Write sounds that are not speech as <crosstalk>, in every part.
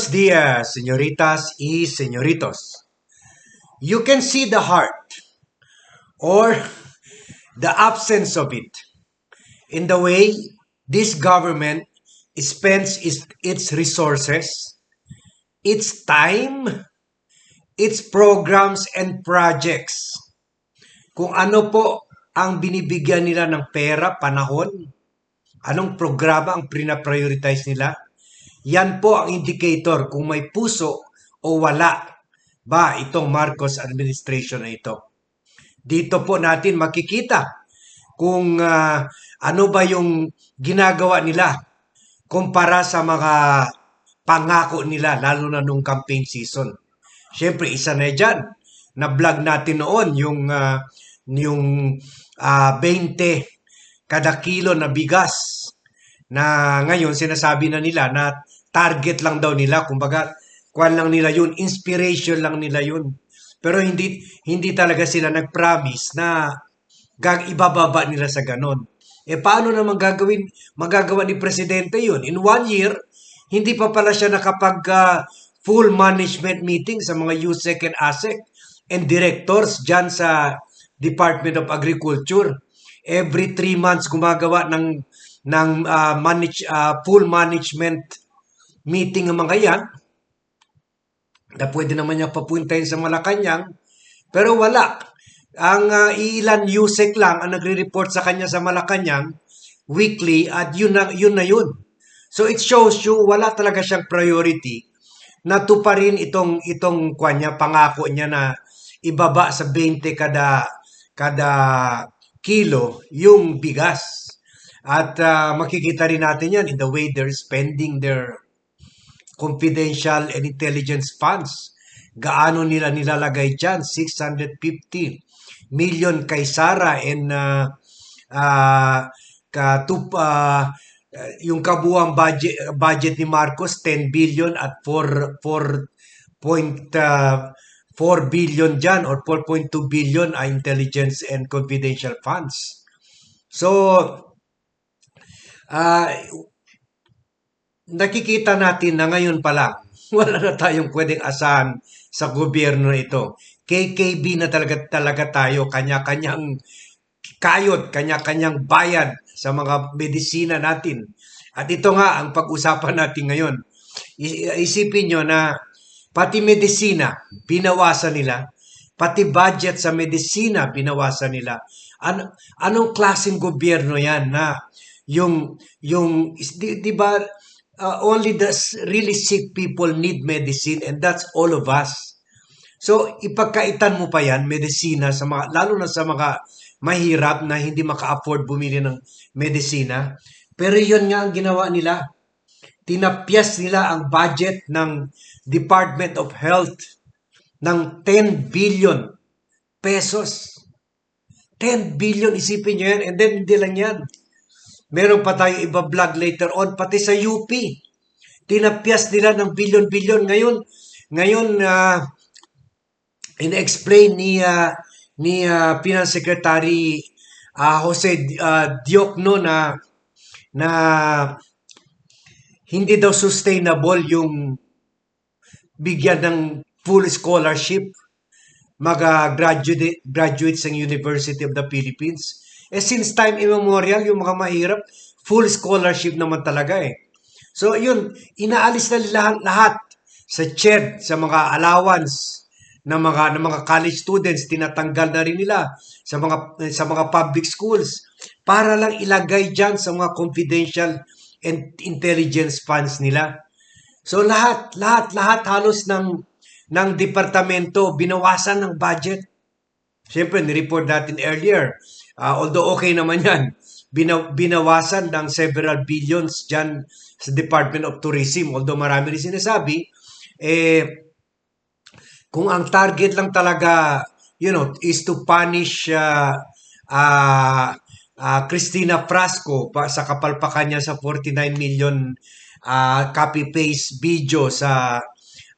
Buenos dias, señoritas y señoritos. You can see the heart or the absence of it in the way this government spends its, resources, its time, its programs and projects. Kung ano po ang binibigyan nila ng pera, panahon, anong programa ang prina-prioritize nila, yan po ang indicator kung may puso o wala ba itong Marcos administration na ito. Dito po natin makikita kung ah, ano ba yung ginagawa nila kumpara sa mga pangako nila lalo na nung campaign season. Siyempre, isa na dyan. Na-vlog natin noon yung, ah, yung ah, 20 kada kilo na bigas na ngayon sinasabi na nila na target lang daw nila. Kumbaga kwan lang nila yun inspiration lang nila yun. Pero hindi hindi talaga sila nag-promise na gag ibababa nila sa ganon. Eh paano naman gagawin magagawa ni presidente yun? In one year hindi pa pala siya nakapag ah, full management meeting sa mga USEC and ASEC and directors dyan sa Department of Agriculture. Every three months gumagawa ng ng ah, manage ah, full management meeting ng mga na pwede naman niya papuntahin sa Malacanang pero wala. Ang ah, ilan USEC lang ang nagre-report sa kanya sa Malacanang weekly at yun na yun na yun. So it shows you wala talaga siyang priority na tuparin itong itong kanya pangako niya na ibaba sa 20 kada kada kilo yung bigas. At ah, makikita rin natin yan in the way they're spending their confidential and intelligence funds. Gaano nila nilalagay dyan? 650 million kay Sara and uh, uh, katup, uh, yung kabuang budget, budget ni Marcos 10 billion at 4, 4.4 billion dyan or 4.2 billion ay intelligence and confidential funds. So, uh, nakikita natin na ngayon pa lang, <laughs> wala na tayong pwedeng asahan sa gobyerno ito. KKB na talaga, talaga tayo, kanya-kanyang kayod, kanya-kanyang bayad sa mga medisina natin. At ito nga ang pag-usapan natin ngayon. Isipin nyo na pati medisina, binawasan nila. Pati budget sa medisina, binawasan nila. An- anong klaseng gobyerno yan na yung, yung, di, di ba, uh, only the really sick people need medicine and that's all of us. So, ipagkaitan mo pa yan, medisina, sa mga, lalo na sa mga mahirap na hindi maka-afford bumili ng medisina. Pero yun nga ang ginawa nila. Tinapyas nila ang budget ng Department of Health ng 10 billion pesos. 10 billion, isipin nyo yan. And then, hindi lang yan. Meron pa tayo iba vlog later on, pati sa UP. Tinapyas nila ng billion-billion. Ngayon, ngayon, uh, in-explain ni uh, ni uh, Finance Secretary uh, Jose uh, Diokno na na hindi daw sustainable yung bigyan ng full scholarship mga graduate graduates ng University of the Philippines. Eh since time immemorial yung mga mahirap full scholarship naman talaga eh. So yun, inaalis na lahat, sa CHED, sa mga allowance ng mga ng mga college students tinatanggal na rin nila sa mga sa mga public schools para lang ilagay diyan sa mga confidential and intelligence funds nila. So lahat lahat lahat halos ng ng departamento binawasan ng budget. Siyempre, ni-report natin earlier. Ah, although okay naman yan, bina- binawasan ng several billions dyan sa Department of Tourism. Although marami rin sinasabi, eh, kung ang target lang talaga, you know, is to punish uh, uh, uh, Christina Frasco pa, sa kapalpakan niya sa 49 million uh, copy-paste video sa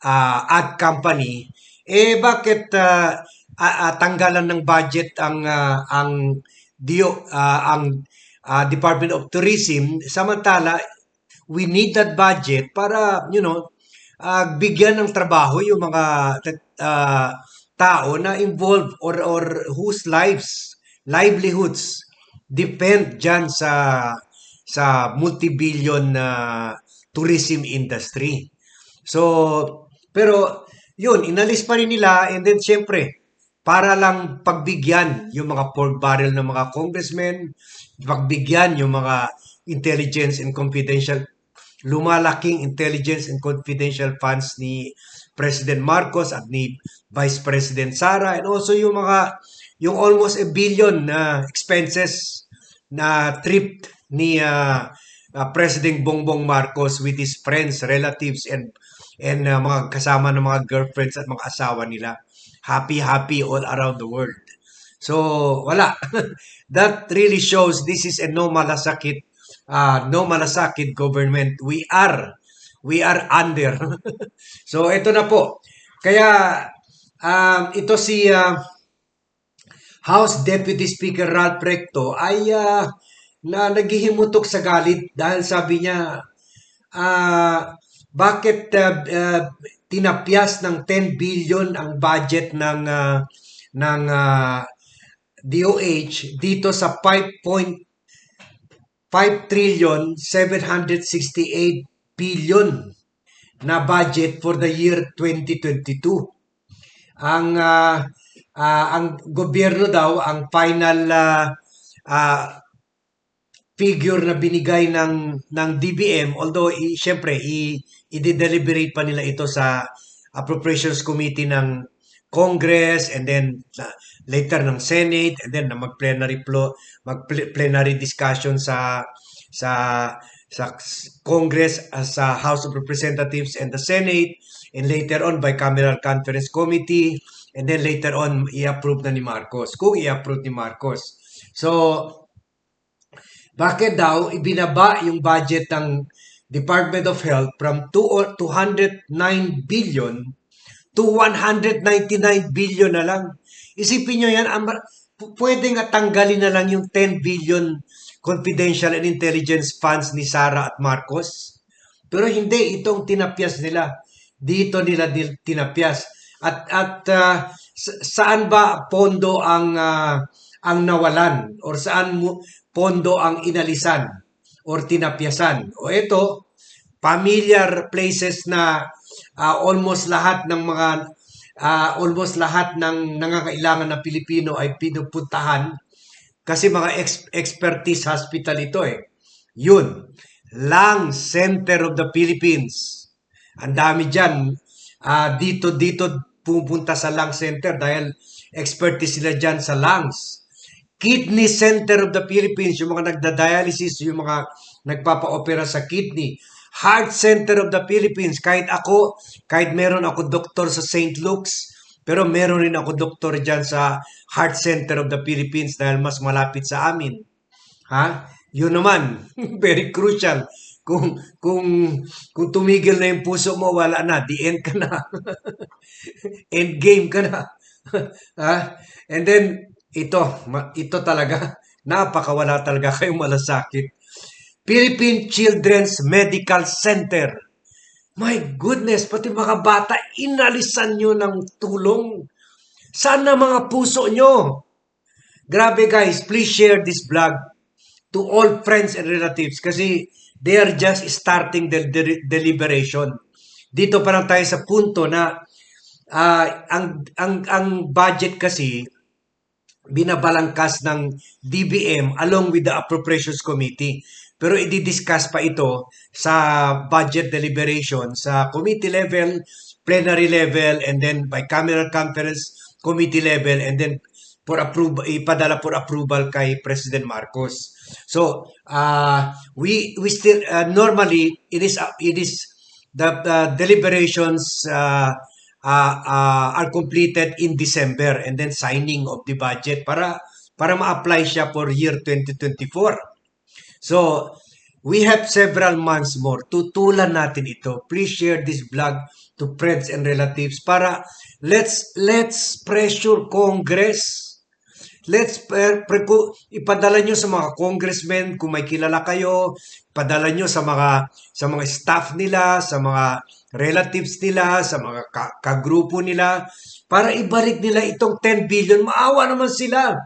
uh, ad company, eh bakit uh, uh, uh, tanggalan ng budget ang uh, ang dio uh, ang uh, Department of Tourism samantala we need that budget para you know ah, bigyan ng trabaho yung mga ah, tao na involved or or whose lives, livelihoods depend dyan sa sa multi-billion na tourism industry. So, pero yun, inalis pa rin nila and then syempre, para lang pagbigyan yung mga pork barrel ng mga congressmen, pagbigyan yung mga intelligence and confidential lumalaking intelligence and confidential funds ni President Marcos at ni Vice President Sara and also yung mga yung almost a billion na expenses na trip ni ah, ah, President Bongbong Marcos with his friends, relatives and and ah, mga kasama ng mga girlfriends at mga asawa nila. Happy happy all around the world. So, wala. <laughs> That really shows this is a no malasakit uh, no malasakit government. We are we are under. <laughs> so, ito na po. Kaya um, ito si ah, House Deputy Speaker Ralph Recto ay ah, na naghihimutok sa galit dahil sabi niya ah, bakit ah, ah, tinapyas ng 10 billion ang budget ng ah, ng ah, DOH dito sa 5.5 trillion 768 billion na budget for the year 2022. Ang ah, ah, ang gobyerno daw ang final ah, ah, figure na binigay ng ng DBM although i, syempre i, i-deliberate pa nila ito sa Appropriations Committee ng Congress and then uh, later ng Senate and then na mag-plenary flow mag-plenary discussion sa sa sa Congress uh, sa House of Representatives and the Senate and later on bicameral conference committee and then later on i-approve na ni Marcos kung i-approve ni Marcos. So bakit daw ibinaba yung budget ng Department of Health from 2 209 billion to 199 billion na lang. Isipin nyo yan, ang mar- pu- pwede nga tanggalin na lang yung 10 billion confidential and intelligence funds ni Sara at Marcos. Pero hindi, itong tinapyas nila. Dito nila tinapyas. At, at sa- saan ba pondo ang, ah, ang nawalan? Or saan mo pondo ang inalisan? Or tinapyasan? O ito, familiar places na ah, almost lahat ng mga ah, almost lahat ng nangangailangan ng Pilipino ay pinupuntahan kasi mga ex- expertise hospital ito eh. Yun, Lung Center of the Philippines. Ang dami dyan. Ah, dito, dito pupunta sa lung center dahil expertise sila dyan sa lungs. Kidney Center of the Philippines, yung mga nagda-dialysis, yung mga nagpapa-opera sa kidney. Heart Center of the Philippines, kahit ako, kahit meron ako doktor sa St. Luke's, pero meron rin ako doktor dyan sa Heart Center of the Philippines dahil mas malapit sa amin. Ha? Yun naman, <laughs> very crucial. Kung kung kung tumigil na yung puso mo, wala na, the end ka na. <laughs> end game ka na. <laughs> ha? And then ito, ito talaga <laughs> napakawala talaga <laughs> kayong malasakit. Philippine Children's Medical Center. My goodness, pati mga bata, inalisan nyo ng tulong. Sana mga puso nyo? Grabe guys, please share this vlog to all friends and relatives kasi they are just starting the, the deliberation. Dito pa lang tayo sa punto na ah, ang, ang, ang budget kasi binabalangkas ng DBM along with the Appropriations Committee. Pero i-discuss pa ito sa budget deliberation sa committee level, plenary level, and then bicameral conference committee level, and then for approval, ipadala for approval kay President Marcos. So, uh, we we still uh, normally it is uh, it is the uh, deliberations uh, uh, uh, are completed in December and then signing of the budget para para ma-apply siya for year 2024. So, we have several months more. Tutulan natin ito. Please share this vlog to friends and relatives para let's let's pressure Congress. Let's pre, pre, ipadala nyo sa mga congressmen kung may kilala kayo, padala nyo sa mga sa mga staff nila, sa mga relatives nila, sa mga ka- kagrupo nila para ibalik nila itong 10 billion. Maawa naman sila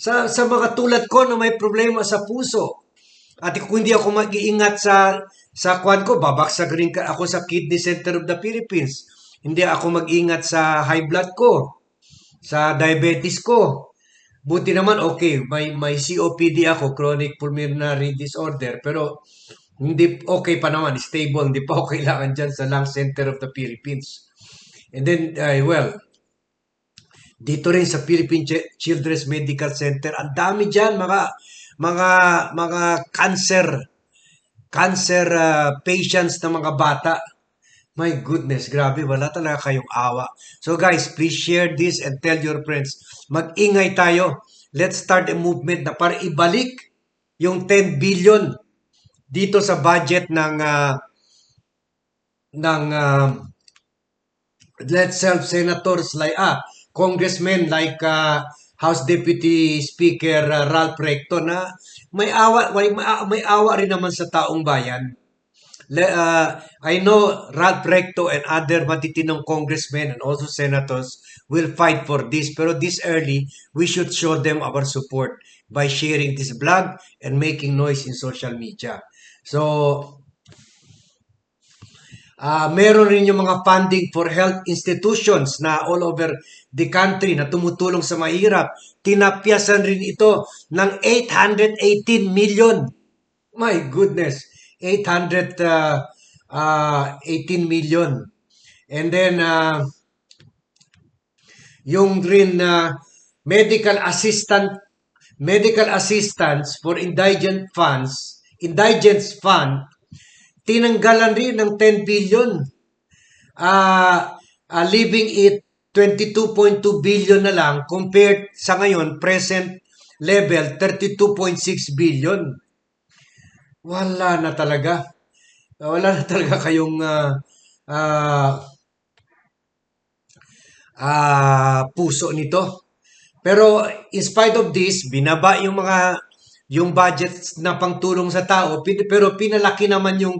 sa sa mga tulad ko na may problema sa puso. At kung hindi ako mag-iingat sa sa kwan ko, babaksak rin ako sa Kidney Center of the Philippines. Hindi ako mag-ingat sa high blood ko, sa diabetes ko. Buti naman, okay, may, may COPD ako, chronic pulmonary disorder, pero hindi okay pa naman, stable, hindi pa ako <laughs> kailangan dyan sa Lung Center of the Philippines. And then, uh, well, dito rin sa Philippine Ch- Children's Medical Center, ang dami dyan, mga, mga, mga cancer, cancer uh, patients na mga bata. My goodness, grabe, wala talaga kayong awa. So guys, please share this and tell your friends. Mag-ingay tayo. Let's start a movement na para ibalik yung 10 billion dito sa budget ng ah, ng ah, let's help senators like ah congressmen like ah, House Deputy Speaker ah, Ralph Recto na may awa may, may awa rin naman sa taong bayan. Uh, I know Ralph Recto and other matitinong congressmen and also senators will fight for this. Pero this early, we should show them our support by sharing this blog and making noise in social media. So, Ah, meron rin yung mga funding for health institutions na all over the country na tumutulong sa mahirap. Tinapyasan rin ito ng 818 million. My goodness, 818 million. And then, ah, yung rin na medical assistant medical assistance for indigent funds, indigents fund, tinanggalan rin ng 10 billion. Ah, ah, leaving it 22.2 billion na lang compared sa ngayon present level 32.6 billion. Wala na talaga. Wala na talaga <laughs> kayong ah, ah, ah, puso nito. Pero in spite of this, binaba yung mga yung budget na pangtulong sa tao, pero pinalaki naman yung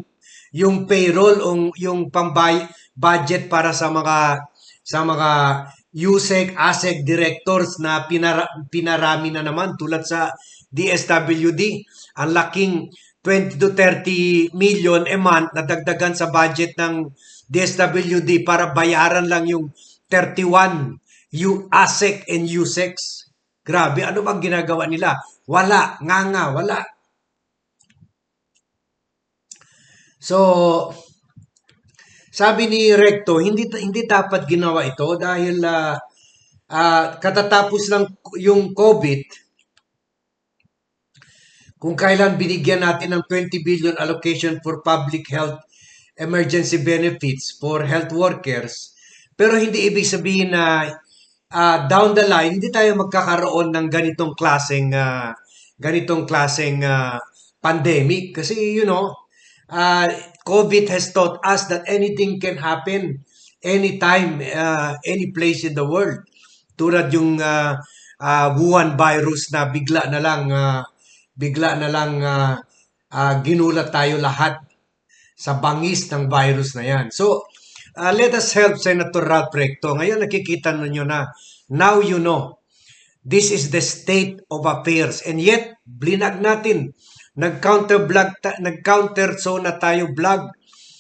yung payroll o yung pambay budget para sa mga sa mga USEC, ASEC directors na pinara, pinarami na naman tulad sa DSWD. Ang laking 20 to 30 million a month na dagdagan sa budget ng DSWD para bayaran lang yung 31 U ASEC and USEC. Grabe, ano bang ginagawa nila? Wala, nga nga, wala. So, sabi ni Recto, hindi hindi dapat ginawa ito dahil ah, ah, katatapos lang yung COVID, kung kailan binigyan natin ng 20 billion allocation for public health emergency benefits for health workers, pero hindi ibig sabihin na ah, down the line, hindi tayo magkakaroon ng ganitong klaseng ah, ganitong klaseng ah, pandemic kasi you know, uh, COVID has taught us that anything can happen anytime, uh, any place in the world. Tulad yung uh, uh, Wuhan virus na bigla na lang, uh, bigla na lang uh, uh, ginulat tayo lahat sa bangis ng virus na yan. So, uh, let us help Senator Ralph Recto. Ngayon nakikita ninyo na, now you know, this is the state of affairs. And yet, blinag natin nag-counter vlog nag-counter so na tayo vlog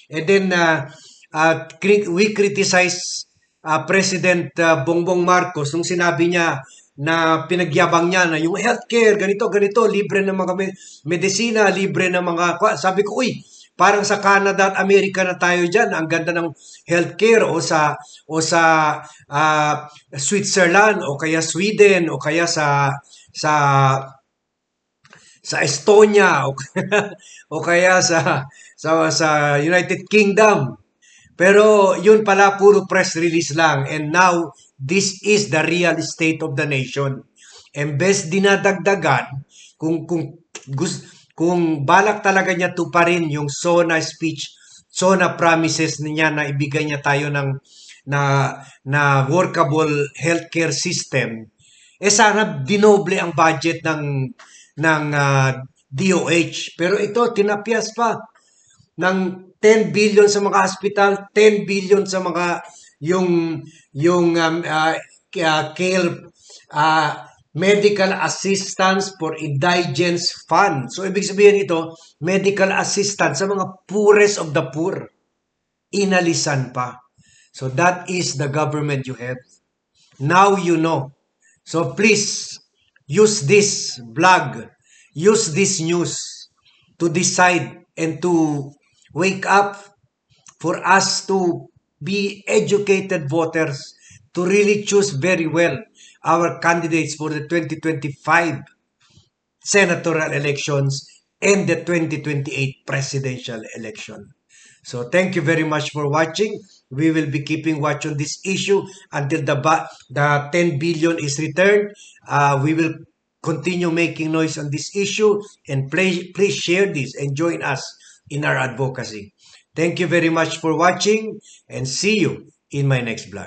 and then uh, uh, we criticize uh, President uh, Bongbong Marcos nung sinabi niya na pinagyabang niya na yung healthcare ganito ganito libre ng mga medisina libre ng mga sabi ko uy parang sa Canada at Amerika na tayo diyan ang ganda ng healthcare o sa o sa uh, Switzerland o kaya Sweden o kaya sa sa sa Estonia o, <laughs> o kaya sa, sa sa United Kingdom. Pero yun pala puro press release lang and now this is the real state of the nation. Best dinadagdagan kung kung gus, kung balak talaga niya tuparin yung SONA speech, SONA promises niya na ibigay niya tayo ng na na workable healthcare system eh sana dinoble ang budget ng ng uh, DOH. Pero ito, tinapyas pa ng 10 billion sa mga hospital, 10 billion sa mga yung yung um, uh, care uh, medical assistance for indigents fund. So ibig sabihin ito, medical assistance sa mga poorest of the poor. Inalisan pa. So that is the government you have. Now you know. So please use this blog, use this news to decide and to wake up for us to be educated voters to really choose very well our candidates for the 2025 senatorial elections and the 2028 presidential election. So thank you very much for watching. We will be keeping watch on this issue until the the 10 billion is returned. Uh, we will continue making noise on this issue and please, please share this and join us in our advocacy. Thank you very much for watching and see you in my next vlog.